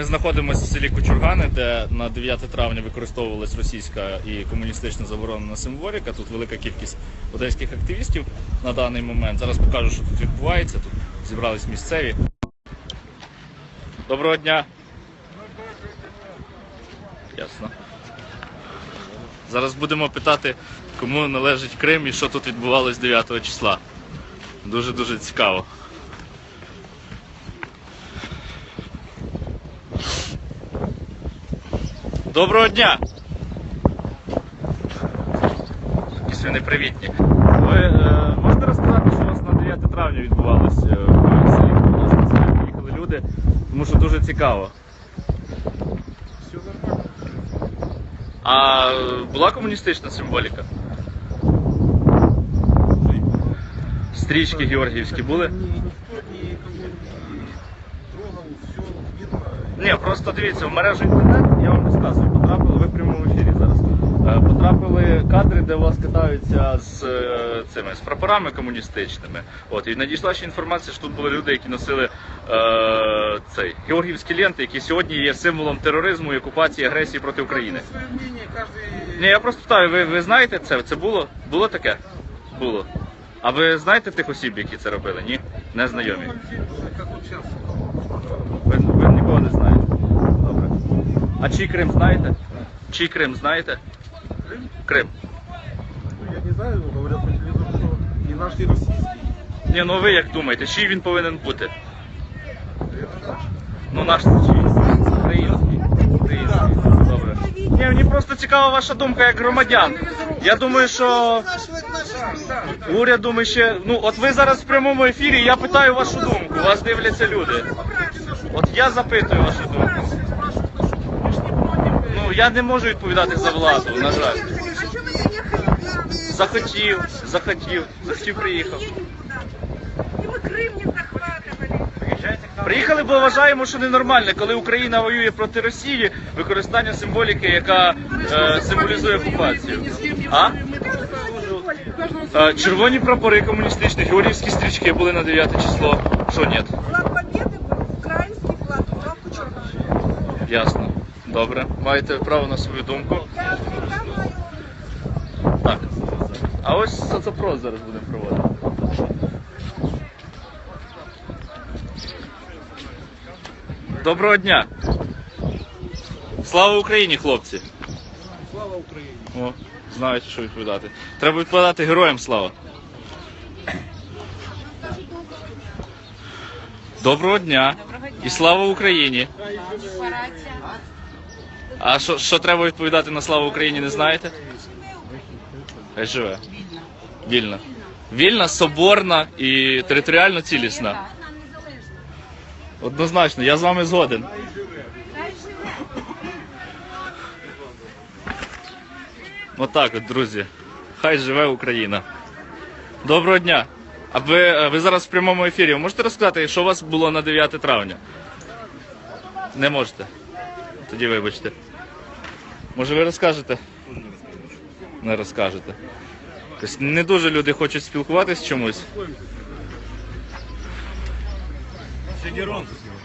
Ми знаходимося в селі Кочургани, де на 9 травня використовувалась російська і комуністична заборонена символіка. Тут велика кількість одеських активістів на даний момент. Зараз покажу, що тут відбувається. Тут зібрались місцеві. Доброго дня. Ясно. Зараз будемо питати, кому належить Крим і що тут відбувалось 9 числа. Дуже-дуже цікаво. Доброго дня! Якісь ви непривітні. Ви е, можете розказати, що у вас на 9 травня відбувалося е, в селі? Приїхали люди, тому що дуже цікаво. Все нормально. А е, була комуністична символіка? Стрічки георгіївські були? Ні, ніхто нікого не трогав, все видно. Ні, просто дивіться, в мережу інтернет, я вам розказую, потрапили, ви в прямому ефірі зараз. Е, Потрапили кадри, де у вас катаються з е, цими з прапорами комуністичними. От і надійшла ще інформація, що тут були люди, які носили е, цей георгіївські ленти, які сьогодні є символом тероризму і окупації агресії проти України. Своє мнение, каждый... Ні, я просто питаю, ви, ви знаєте це? Це було? Було таке? Було. А ви знаєте тих осіб, які це робили? Ні? Не знайомі. Как вот сейчас. Ви, ви нікого не знаєте. Добре. А чий Крим знаєте? Чий Крим знаєте? Крым? Крим. Ну, я не знаю, говорят по телевизору, что не наш, не российский. Ні, ну ви як думаєте, чий він повинен бути? Ну наш це чий? Український. Український. Добре. Ні, мені просто цікава ваша думка як громадян. Я думаю, що уряду ми ще. Ну, от ви зараз в прямому ефірі, я питаю вашу думку. Вас дивляться люди. От я запитую вашу думку Ну, я не можу відповідати за владу, на жаль. А что вы не ехали к нам? Захотів, захотів, захотів приїхав. И мы Крым не захватывали. Приїхали, бо вважаємо, що ненормально, коли Україна воює проти Росії, використання символіки, яка е, символізує окупацію. А? Е, Червоні прапори комуністичні, георгіївські стрічки були на 9 число. Що ні? Флаг Победы был украинский флаг, флаг Кучургана. Ясно. Добре. Маєте право на свою думку. Так. А ось соцопрос зараз будемо проводити. Доброго дня. Слава Україні, хлопці. Слава Украине. О, знають, що відповідати. Треба відповідати героям слава. Доброго дня. І слава Україні. А що, що треба відповідати на славу Україні, не знаєте? Хай живе. Вільна. Вільна, соборна і територіально цілісна. Однозначно, я з вами згоден. Отак от, друзі. Хай живе Україна. Доброго дня. А ви, е, ви зараз в прямому ефірі. Можете розказати, що у вас було на 9 травня? Не можете. Тоді вибачте. Може ви розкажете? Не розкажете. Тобто не дуже люди хочуть спілкуватись чомусь.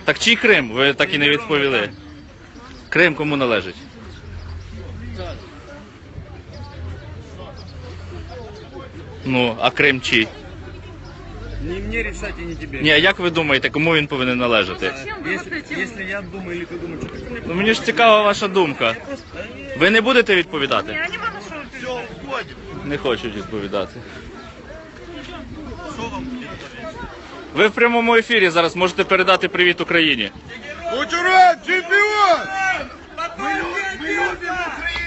Так чий Крим? Ви так і не відповіли. Крим кому належить? Ну, а Крим чий? Не мне решать и не тебе. Ні, а як ви думаєте, кому він повинен належати? Если, если я думаю или ты думаешь, что ты Ну мені ж цікава ваша думка. Ви не будете відповідати? Я не могу что все уходим. Не хочуть відповідати. Ви в прямому ефірі зараз можете передати привіт Україні. Кучуран, чемпион!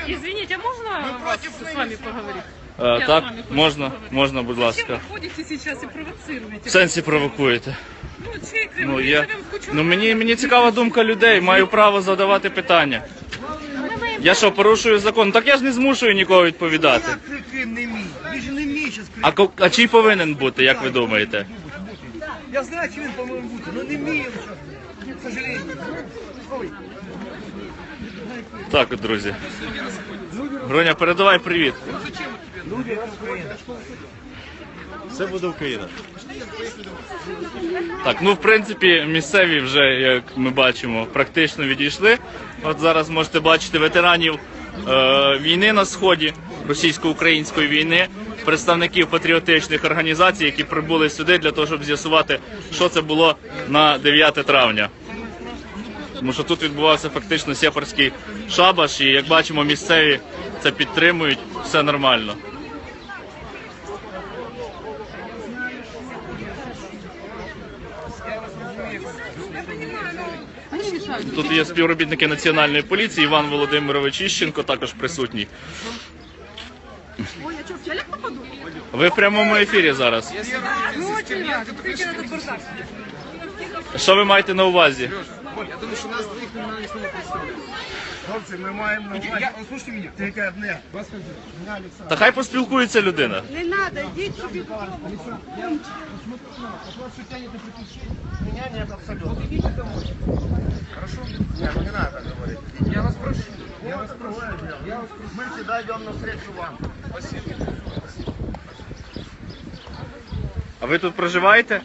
Извините, а можно вас с вами поговорить? Е, Я з так, вами хочу можна, поговорити. можна, будь Зачем ласка. вы ходите сейчас и провоцируете? В сенсі провокуєте. Ну, чей Крым? Ну, Мы я... живем в Кучургане. ну мені, мені цікава думка людей, маю право задавати питання. Я що, порушую закон? Так я ж не змушую нікого відповідати. Як це Крим не мій? Він же не мій зараз Крим. А, ко- а чий повинен бути, як ви думаєте? Я знаю, чи він повинен бути, але не мій він зараз. К сожалению. Ой. Так от, друзі. Груня, передавай привіт. Люди, Україна. Все буде Україна. Так, ну в принципі, місцеві вже, як ми бачимо, практично відійшли. От зараз можете бачити ветеранів е, війни на сході, російсько-української війни, представників патріотичних організацій, які прибули сюди для того, щоб з'ясувати, що це було на 9 травня. Тому що тут відбувався фактично сепарський шабаш, і як бачимо, місцеві це підтримують, все нормально. Тут є співробітники національної поліції, Іван Володимирович Іщенко також присутній. Ой, я что, в телек попаду? Ви в прямому ефірі зараз. Ну, очень рад. Смотрите на этот бардак. Що ви маєте на увазі? Хлопці, ми маємо на увазі. Слушайте мене. Тільки одне. Та хай поспілкується людина. Не надо, идите себе. Меня нет абсолютно. Хорошо? Нет, ну не надо так говорить. Я вас прошу. Я вас прошу. Я вас прошу. Мы всегда идем навстречу вам. Спасибо. А ви тут проживаєте?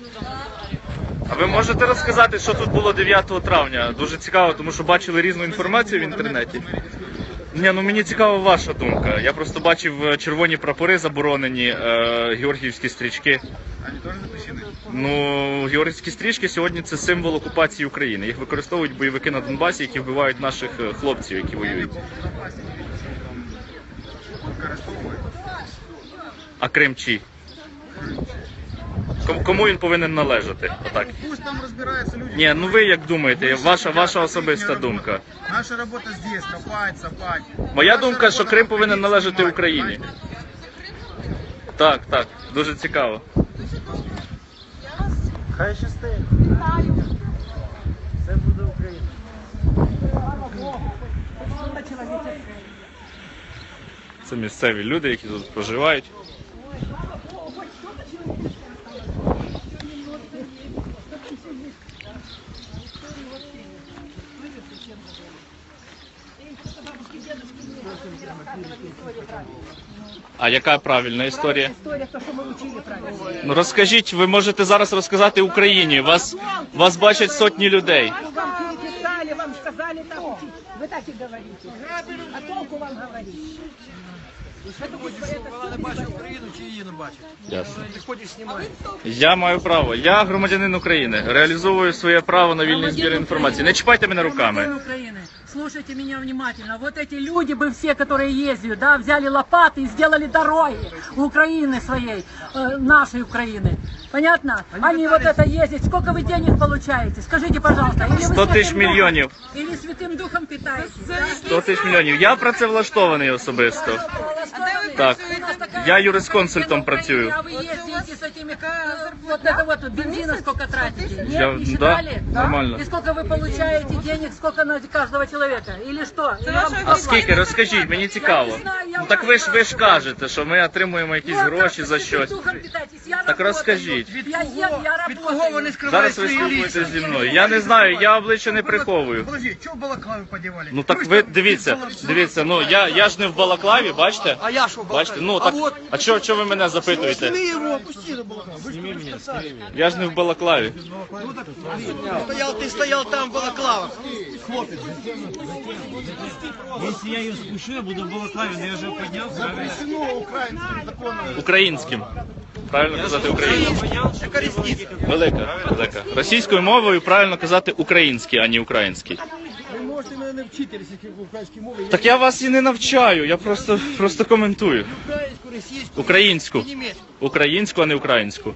А ви можете розказати, що тут було 9 травня? Дуже цікаво, тому що бачили різну інформацію в інтернеті. Ні, ну мені цікава ваша думка. Я просто бачив е, червоні прапори заборонені, е, георгіївські стрічки. Они тоже запрещены? Ну, георгіївські стрічки сьогодні це символ окупації України. Їх використовують бойовики на Донбасі, які вбивають наших е, хлопців, які воюють. А Крим чий? Ком- Кому він повинен належати? Отак. Пусть там разбираются люди. Ні, ну ви як думаєте, ваша ваша особиста думка. Наша работа здесь, копать, сапать. Моя думка, що Крим повинен належати Україні. Так, так, дуже цікаво. Хай щастить. Все буде Україна. Це місцеві люди, які тут проживають. А яка правильна історія? История, то, что мы учили правильно. Ну розкажіть, ви можете зараз розказати Україні. Вас вас бачать сотні людей. Вам переписали, вам сказали так учить. Вы так и говорите. А толку вам говорить? Вона не бачить Україну чи її не бачить? Ясно. Ти ходиш знімаєш. Я маю право. Я громадянин України. Реалізовую своє право на вільний збір інформації. Не чіпайте мене руками. Украины. Слушайте меня внимательно. Вот эти люди бы все, которые ездят, да, взяли лопаты и сделали дороги у Украины своей, э, нашей Украины. Понятно? Они, вот это ездят. Сколько вы денег получаете? Скажите, пожалуйста. Или вы 100 тисяч Святым Духом- мільйонів. Или Святым Духом питаетесь? да? 100 тисяч мільйонів. Я працевлаштований особисто. Так. Я юрисконсультом працюю. А вы ездите с этими, э, вот это вот бензина сколько тратите? Нет, не да, считали? нормально. И сколько вы получаете денег, сколько на каждого человека? Или что? А скільки? Розкажіть, мені цікаво. Ну так ви ж ви ж кажете, що ми отримуємо якісь гроші за щось. Так розкажіть. Я я Від кого вони скривають Зараз ви свої спілкуєтеся лиця? зі мною. Я не знаю, я обличчя не приховую. Подожди, чого балаклави подівали? Ну так ви дивіться, дивіться, ну я, я ж не в балаклаві, бачите? А я що в Бачите, балаклаві? ну так, А а чого чого ви мене запитуєте? Сними його, пусти Сними мене, сними. Я ж не в балаклаві. Стоял, ты стоял там в балаклавах. Якщо я її спущу, я буду в Балаклаві, але я вже підняв. Українським. Правильно казати українським. Яка різниця? Велика, велика. Російською мовою правильно казати український, а не український. Мене не вчити українській мові. Так я вас і не навчаю, я просто, просто коментую. Українську, російську, Українську. німецьку. Українську, а не українську.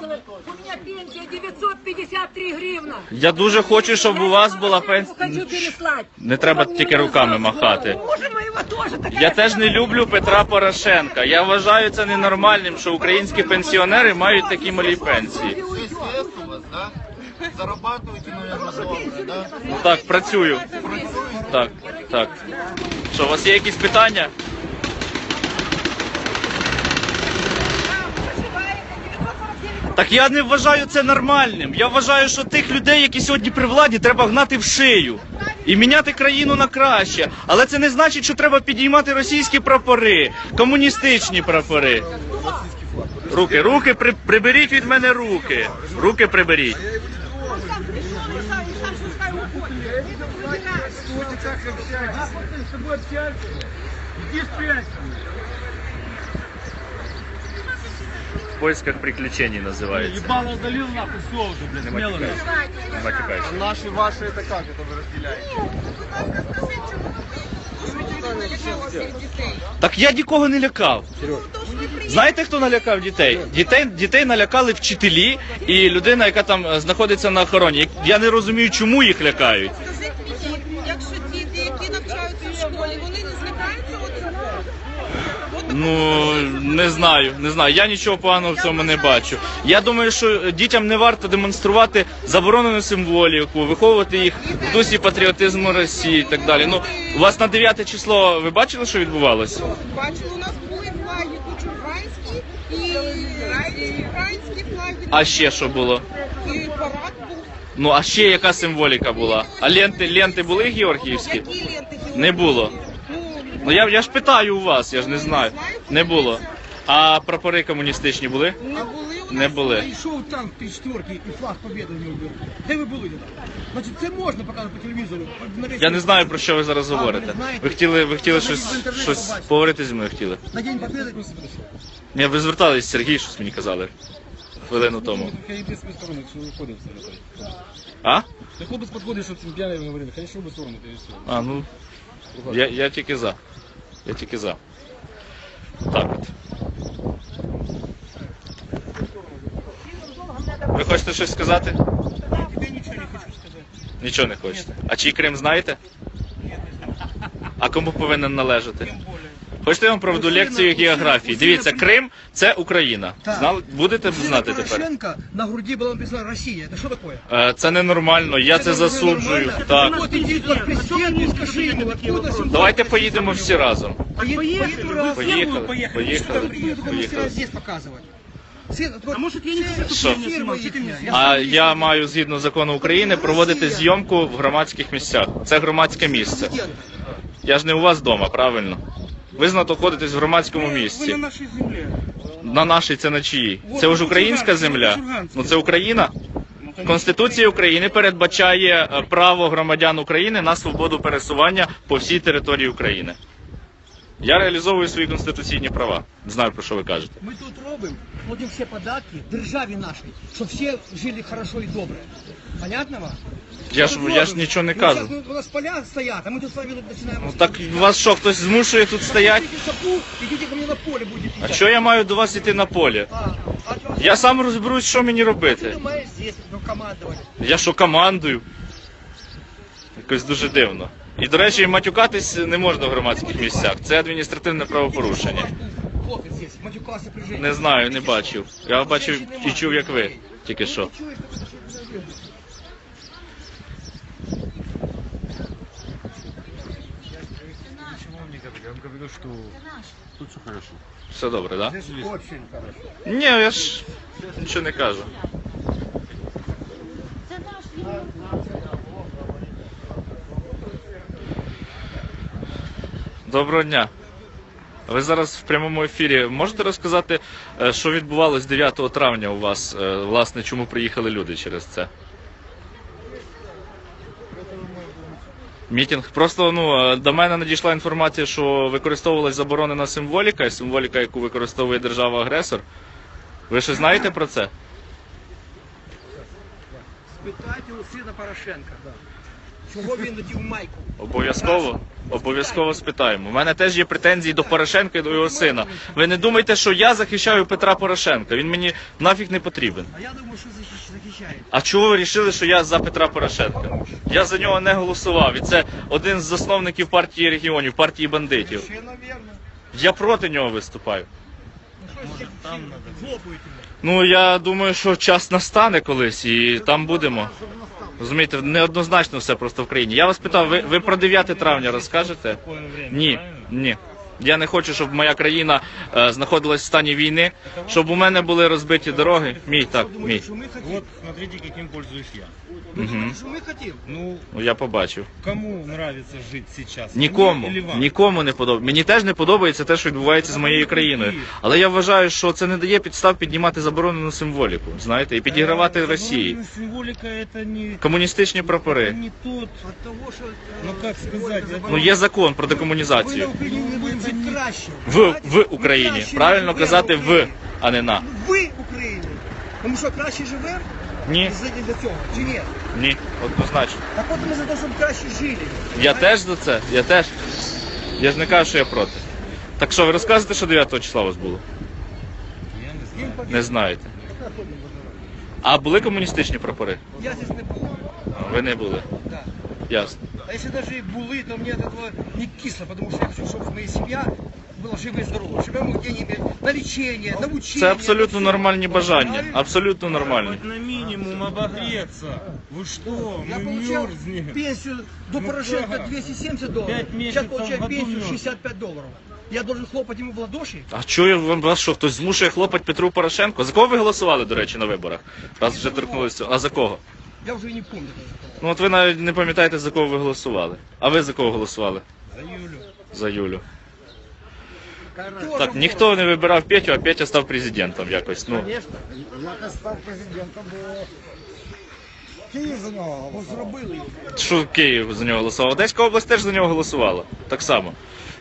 Человек, у меня пенсия 953 гривна. Я дуже хочу, щоб у вас була Хочу пенсія. Не треба тільки руками махати. Я теж не люблю Петра Порошенка. Я вважаю це ненормальним, що українські пенсіонери мають такі малі пенсії. Зарабатываете, наверное, добре, да? Ну так, працюю. Так, так. Що, у вас є якісь питання? Так я не вважаю це нормальним. Я вважаю, що тих людей, які сьогодні при владі, треба гнати в шию і міняти країну на краще. Але це не значить, що треба підіймати російські прапори, комуністичні прапори. Руки, руки, при, приберіть від мене руки. Руки приберіть. Он сам пришел, и сам, и сам пускай уходит. Стойте так общайтесь. В поисках приключений називається. Ебало удалил нахуй, все уже, блядь, смело. Не матюкайся. Наши, ваши, это как это вы разделяете? Так я нікого не лякав. Знаєте, хто налякав дітей? Дітей, дітей налякали вчителі і людина, яка там е, знаходиться на охороні. Я не розумію, чому їх лякають. Скажіть мені, якщо Ну не знаю, не знаю. Я нічого поганого в цьому не бачу. Я думаю, що дітям не варто демонструвати заборонену символіку, виховувати їх в дусі патріотизму Росії і так далі. Ну у вас на 9 число ви бачили, що відбувалося? Бачили, у нас були флаги, тут українські і, і українські флаги, А ще що було? і парад був. Ну а ще яка символіка була? А ленти, ленти були георгіївські? Які ленти? Не було. Ну, Ну я, я ж питаю у вас, я ж не знаю. Не було. А прапори комуністичні були? не були у Не нас. були. Йшов танк три четверки і флаг побєди у нього був. Де ви були тоді? Значить, це можна показувати по телевізору. На весь Я не світ. знаю про що ви зараз ви говорите. не знаєте? Ви хотіли, ви хотіли Ви щось, в інтернеті щось побачите. поговорити зі мною хотіли. На День Побєди просто прийшов. Ні, ви звертались, Сергій, щось мені казали. Хвилину тому. Я иди с той стороны, что выходим с этой. А? Да хлопец подходит, чтобы с пьяный говорили, конечно, в сторону, ты и все. А, ну. я, я тільки за. Я тільки за. Так от. Ви хочете щось сказати? Тебе нічого не хочу сказати. Нічого не хочете. А чий Крим знаєте? А кому повинен належати? Хочете я вам проведу лекцію географії? Дивіться, Крим це Україна. Так. Знали? Будете Сина знати тепер? Порошенко на груді було написано Росія. Це що таке? Е, Це ненормально, я це засуджую. Так. Вот иди к президенту и скажи ему, откуда сюда. Давайте поїдемо всі разом. Поехали. раз. Поїхали, Что ты поїхали, будешь такой поїхали. материал здесь показывать? Сын, а может я не хочу, Что? фирма ихняя. А я маю згідно закону України проводити зйомку в громадських місцях. Це громадське місце. Я ж не у вас вдома, правильно? Ви знаходитесь в громадському Вы на місці. нашей земле. На нашій це на чиїй? Це ж українська земля. Ну це Україна. Конституція України передбачає е, право громадян України на свободу пересування по всій території України. Я реалізовую свої конституційні права. Знаю про що ви кажете. Мы тут робим, платим все податки державі нашій, щоб всі жили хорошо і добре. Понятно вам? Я ж я ж нічого не кажу. Ну, сейчас у нас поля стоят, а мы тут с вами тут начинаем... Ну так вас що, хтось змушує тут стояти? Идите в сапу, идите ко мне на поле будете А пить. що я маю до вас йти на полі? А, а чё- Я сам розберусь, що мені Ты робити. маешь здесь ну, командовать. Я що командую? Якось дуже дивно. І, до речі, матюкатись не можна в громадських місцях. Це адміністративне правопорушення. Хлопець здесь, матюкався при житті. Не знаю, не бачив. Я бачив і чув, як ви. Тільки що. Чуєш, що це що робиш? Все добре, так? Да? Очень хорошо. Ні, я ж нічого не кажу. Доброго дня. Ви зараз в прямому ефірі. Можете розказати, е, що відбувалось 9 травня у вас? Е, Власне, чому приїхали люди через це? Мітінг. Просто ну е, до мене надійшла інформація, що використовувалась заборонена символіка, символіка, яку використовує держава-агресор. Ви ще знаєте про це? Спитайте у сина Порошенка. Чого він надів майку? Обов'язково. Обов'язково спитаємо. У мене теж є претензії до Порошенка і до його сина. Ви не думайте, що я захищаю Петра Порошенка. Він мені нафіг не потрібен. А я думаю, що захищ- захищає. А чого ви вирішили, що я за Петра Порошенка? Я за нього не голосував. І це один з засновників партії регіонів, партії бандитів. Ще, навірно. Я проти нього виступаю. Ну там. Ну я думаю, що час настане колись і там будемо. Розумієте, неоднозначно все просто в країні. Я вас питав, ви, ви про 9 травня розкажете? Ні, ні. Я не хочу, щоб моя країна е, знаходилась в стані війни, щоб у мене були розбиті дороги. Мій так, мій. Что мы хотим? Вот смотрите, каким пользуюсь я. Вы думаете, что мы хотим? Ну, Ну, Я побачив. кому нравится жить сейчас? Нікому, Мне или вам? нікому не подобається. Мені теж не подобається те, що відбувається з моєю країною. Але я вважаю, що це не дає підстав піднімати заборонену символіку, знаєте, і підігравати Э, Росії. забороненная символика это не, Комуністичні это прапори. не тот, От того, що... ну как сказать, это- Ну є закон про Ми на декомунізацію. Україні не будемо жити краще. в, в Україні. Краще Правильно казати в а не на. Ви Україні. Тому що краще живемо Ні, за цього, чи ні? ні, однозначно. Так от ми за те, щоб краще жили. Я теж за це, я теж. Я ж не кажу, що я проти. Так що, ви розказуєте, що 9 числа у вас було? Я не знаю. Не знаєте. А були комуністичні прапори? Я здесь не був. Ви не були. Да. Ясно. А если даже и були, то мне от этого не кисло, потому что я хочу, чтобы моя семья была жива и здорова. Чтобы я мог где-нибудь на лечение, на обучение. Це абсолютно на всё. нормальні бажання. Правильно? Абсолютно нормальні. Хоть на минимум обогреться. Вы что? Я Мы получал мерзнем. пенсию до Ну Порошенко как? 270 долларов. Пять Сейчас месяцев получаю в году пенсию мерз. 65 долларов. Я должен хлопать ему в ладоши? А чую вам вас що, хтось змушує хлопать Петру Порошенко? За кого ви голосували, до речі, на виборах? Раз вже торкнулися. цього. А за кого? Я уже и не помню. Ну от ви навіть не пам'ятаєте, за кого ви голосували. А ви за кого голосували? За Юлю. За Юлю. Так, ніхто не вибирав Петю, а Петя став президентом якось. Ну, Я став президентом, бо Київ за нього зробили що Київ за нього голосував. Одеська область теж за нього голосувала. Так само.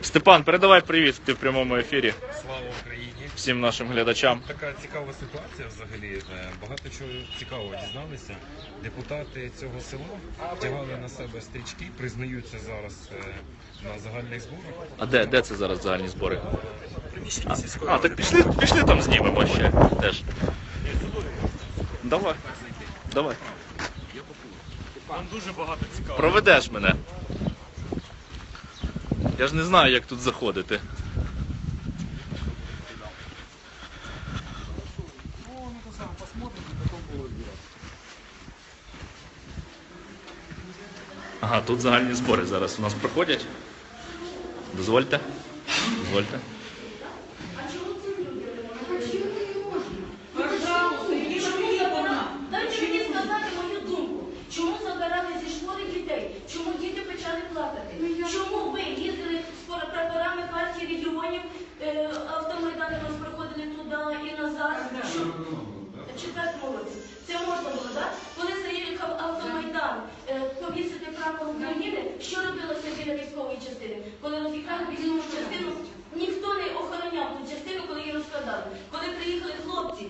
Степан, передавай привіт, ти в прямому ефірі Слава Україні! Всім нашим глядачам. Така цікава ситуація взагалі. Е, Багато чого цікавого дізналися. Депутати цього села вдягали на себе стрічки, признаються зараз е, на загальних зборах. А де, де це зараз загальні збори? А, а так пішли, пішли там знімемо ще теж. Давай. Давай. Там дуже багато цікавого. Проведеш мене. Я ж не знаю, як тут заходити. Ага, тут загальні збори зараз у нас проходять. Дозвольте. Дозвольте. Дайте мені сказати мою думку. Чому забирали зі школи дітей? Чому діти почали плакати? Чому ви їздили з прапорами партії регіонів, е, автомайдани у нас проходили туди і назад? Читати молодець. Це можна було, так? Коли заїхав автомайдан е, повісити прапор України, що робилося біля військової частини? Коли розіграли військову частину, ніхто не охороняв ту частину, коли її розкладали. Коли приїхали хлопці,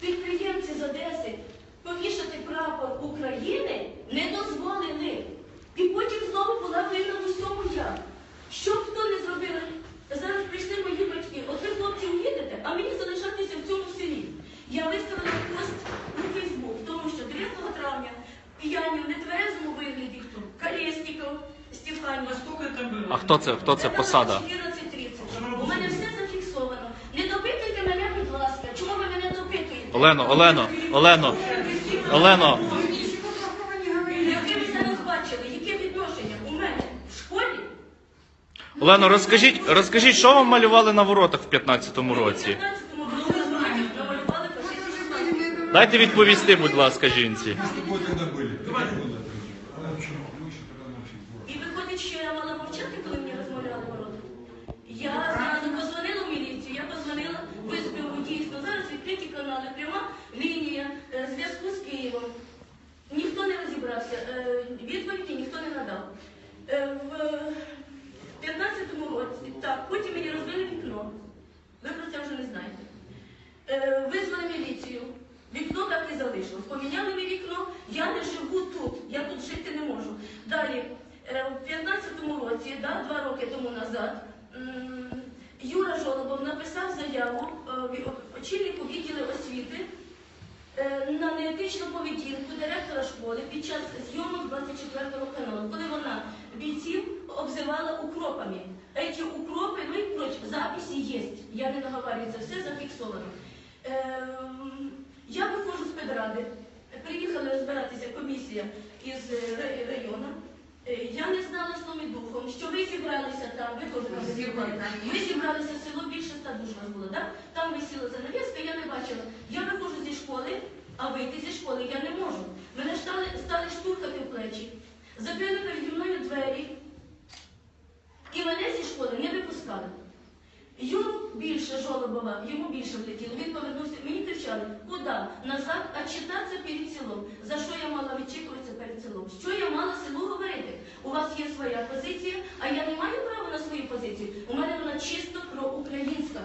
підприємці з Одеси, повішати прапор України не дозволили. І потім знову була вина в усьому я. Що б хто не зробив? Зараз прийшли мої батьки. От ви хлопці уїдете, а мені залишатися в цьому селі. Я виставила пост у Фейсбук, тому що 9 травня п'яні в нетверезому вигляді хто? Колєсніков, Стефанів. А хто це? Хто це посада? 14.30. У мене все зафіксовано. Не допитуйте мене, будь ласка. Чому ви мене допитуєте? Олено, Олено, Олено, Олено. Яке ви зараз бачили? Яке відношення у мене в школі? Олено, розкажіть, розкажіть, що вам малювали на воротах в 15-му В році? 15-му році намалювали фашистські. Дайте відповісти, будь ласка, жінці виходить, що я мала мовчати, коли мені розмовляли ворота. Я зразу позвонила в міліцію, я позвонила в СБУ, дійсно. Зараз відкриті канали, пряма лінія е, зв'язку з Києвом. Ніхто не розібрався, е, відповіді ніхто не надав. Е, В 15-му році, так, потім мені розбили вікно. Ви про це вже не знаєте. Е, Визвали міліцію. Вікно так і залишилось. Поміняли мені вікно, я не живу тут, я тут жити не можу. Далі, е, в 15-му році, да, два роки тому назад, м, Юра Жолобов написав заяву е, ві- очільнику відділу освіти е, на неетичну поведінку директора школи під час зйомок 24 каналу, коли вона бійців обзивала укропами. Эти укропи, ну і проч, в записі є. Я не наговорюю, це все зафіксовано. Ем, Я виходжу з педради, приїхала розбиратися комісія із е, району. Е, Я не знала сном і духом, що ви зібралися там, ви теж там зібрали. Ми зібралися в село, більше ста душ нас було, так? Там висіла занавіска, я не бачила. Я виходжу зі школи, а вийти зі школи я не можу. Мене стали, стали штурхати в плечі, закрили переді мною двері, і мене зі школи не випускали. Йому більше жолобова, йому більше влетіло. Він повернувся, мені кричали, куди? Назад, а читатися перед селом. За що я мала відчікуватися перед селом? Що я мала селу говорити? У вас є своя позиція, а я не маю права на свою позицію. У мене вона чисто проукраїнська.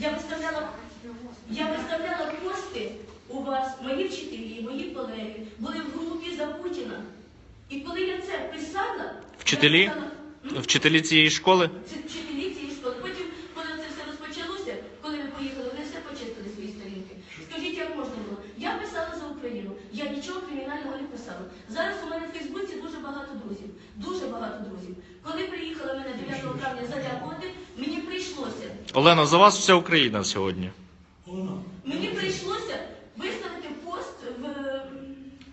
Я виставляла, я виставляла пости у вас, мої вчителі, мої колеги, були в групі за Путіна. І коли я це писала, Вчителі? я писала, Вчителі цієї школи? це вчителі цієї школи. Потім, коли це все розпочалося, коли ви поїхали, вони все почистили свої сторінки. Скажіть, як можна було? Я писала за Україну. Я нічого кримінального не писала. Зараз у мене в Фейсбуці дуже багато друзів. Дуже багато друзів. Коли приїхала мене 9 травня залякувати, мені прийшлося. Олено, за вас вся Україна сьогодні. Мені прийшлося виставити пост в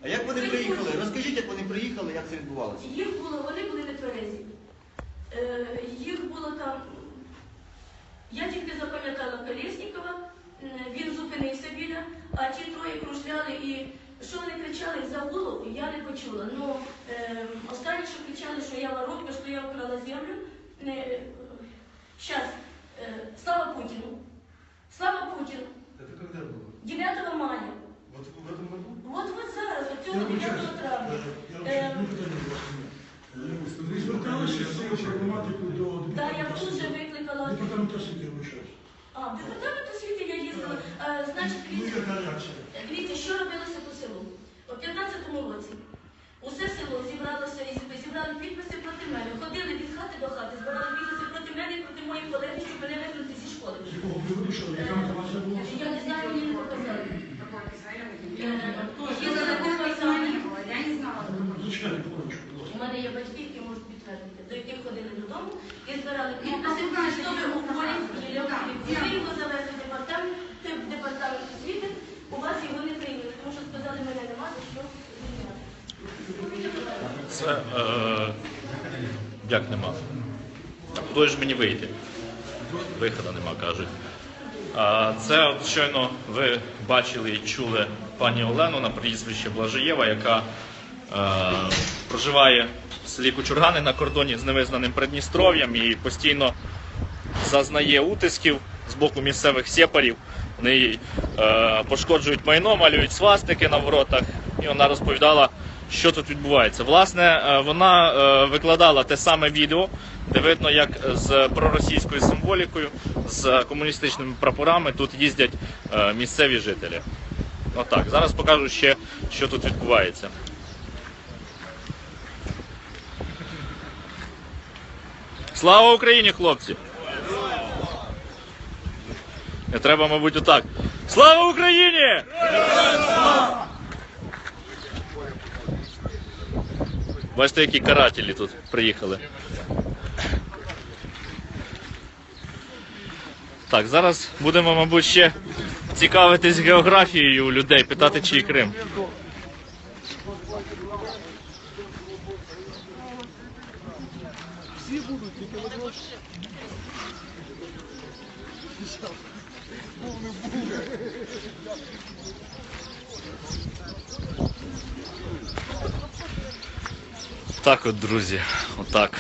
А як вони приїхали? Розкажіть, як вони приїхали, як це відбувалося? Їх було, вони були не тверезі. Е, їх було там. Я тільки запам'ятала Колєснікова, е, він зупинився біля, а ті троє кружляли і що вони кричали за голову, я не почула. Ну, е, останні, що кричали, що я воровка, що я вкрала землю. Е, Щас, е, слава Путіну! Слава Путіну! Это когда было? 9 мая. Вот в этом году? От от зараз, от цього 9 травня. Е, ви зверталися з цією проблематикою до Так, я тут же викликала. департаменту освіти вибачаюсь. А, в департамент освіти я їздила. Е, значить, дивіться, що робилося по селу. У 15-му році усе село зібралося і зібрали підписи проти мене. Ходили від хати до хати, збирали підписи проти мене і проти моїх колег, щоб мене викликати зі школи. З якого приводу, що яка мотивація була? Я не знаю, мені не показали. Е, Їздили по Майдані. Зачекайте, хвилиночку, У мене є батьки, які можуть підтвердити, до яких ходили додому і збирали підписи, щоб у полі Ви його завезли в департамент, в департамент освіти, у вас його не прийняли, тому що сказали, мене нема, за що звільняти. Це е, як нема? Хто ж мені вийти? Виходу нема, кажуть. А, це от щойно ви бачили і чули пані Олену на прізвище Блажиєва, яка е, проживає в селі Кучургани на кордоні з невизнаним Придністров'ям і постійно зазнає утисків з боку місцевих сепарів. Вони їй е, пошкоджують майно, малюють свастики на воротах, і вона розповідала, що тут відбувається. Власне, е, вона е, викладала те саме відео, де видно, як з проросійською символікою, з комуністичними прапорами тут їздять е, місцеві жителі. Отак. Зараз покажу ще, що тут відбувається. Слава Україні, хлопці! Не треба, мабуть, отак. Слава Україні! Бачите, які карателі тут приїхали. Так, зараз будемо, мабуть, ще цікавитись географією людей, питати, чий Крим. Так от, друзі, отак.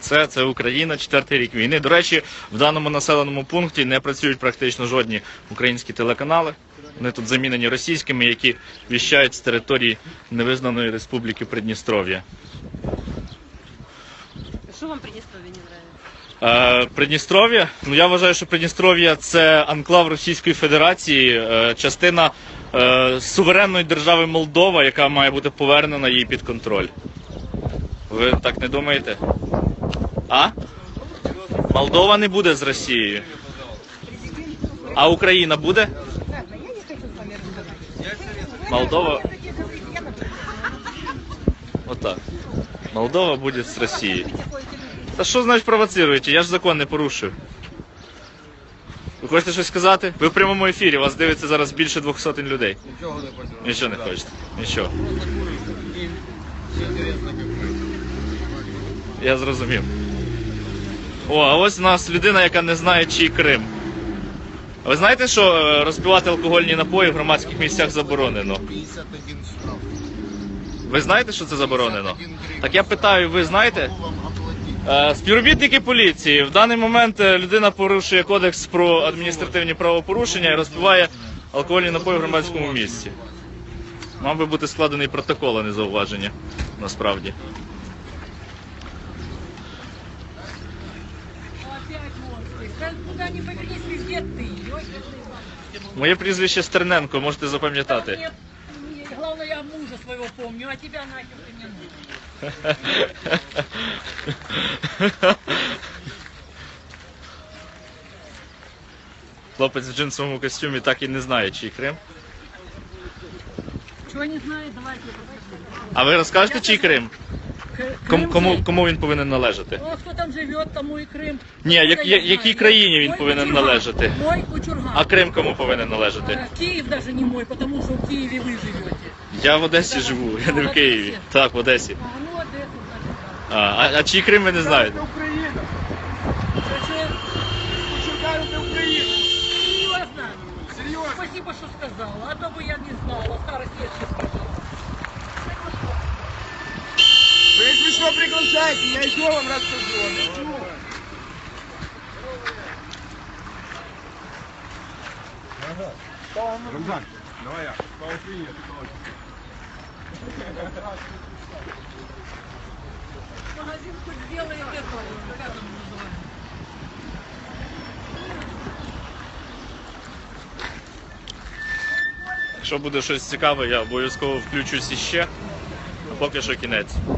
Це, це Україна, четвертий рік війни. До речі, в даному населеному пункті не працюють практично жодні українські телеканали. Вони тут замінені російськими, які віщають з території невизнаної республіки Придністров'я. Что вам Приднестровье не нравится? Е, Придністров'я. Ну я вважаю, що Придністров'я це анклав Російської Федерації, е, частина е, суверенної держави Молдова, яка має бути повернена їй під контроль. Ви так не думаєте? А? Молдова не буде з Росією. А Україна буде? Молдова. Отак. Молдова буде з Росією. Та що значить провоцируєте? Я ж закон не порушив. Ви хочете щось сказати? Ви в прямому ефірі, вас дивиться зараз більше двох сотень людей. Нічого не хочу. Нічого не хочете. Нічого. Я зрозумів. О, а ось у нас людина, яка не знає, чий Крим. Ви знаєте, що е, розпивати алкогольні напої в громадських місцях заборонено? Ви знаєте, що це заборонено? Так я питаю, ви знаєте? Е, Співробітники поліції. В даний момент е, людина порушує кодекс про адміністративні правопорушення і розпиває алкогольні напої в громадському місці. Мав би бути складений протокол, а не зауваження. Насправді. монстры. Да Куда ни повернись, везде ты. Ой, Моє прізвище Стерненко, можете запам'ятати. Нет, нет, главное, я мужа своего помню, а тебя нахер ты мне нужен. Хлопець в джинсовому костюмі так і не знає, чий Крим. Чего не знает, давайте покажу. А ви розкажете, чий Крим? К- Кому, Крым кому, же- кому він повинен належати? Ну, а кто там живет, тому и Крым. Ні, як- Откуда я- я якій знаю? країні він Мой повинен Кучурган. належати? Мой Кучурган. А Крим кому повинен належати? Э, Киев даже не мой, потому что в Киеве вы живете. Я в Одесі живу, я не в Києві. Так, в Одесі. А, ну, Одессу, значит, А, а, а чий Крим ви не знаєте? Україна. Якщо я йду вам. Іду. Рамзан, давай я. Слава Україні. Магазин хоть это, как он называется? Якщо буде щось цікаве, я обов'язково включусь іще. А поки що кінець.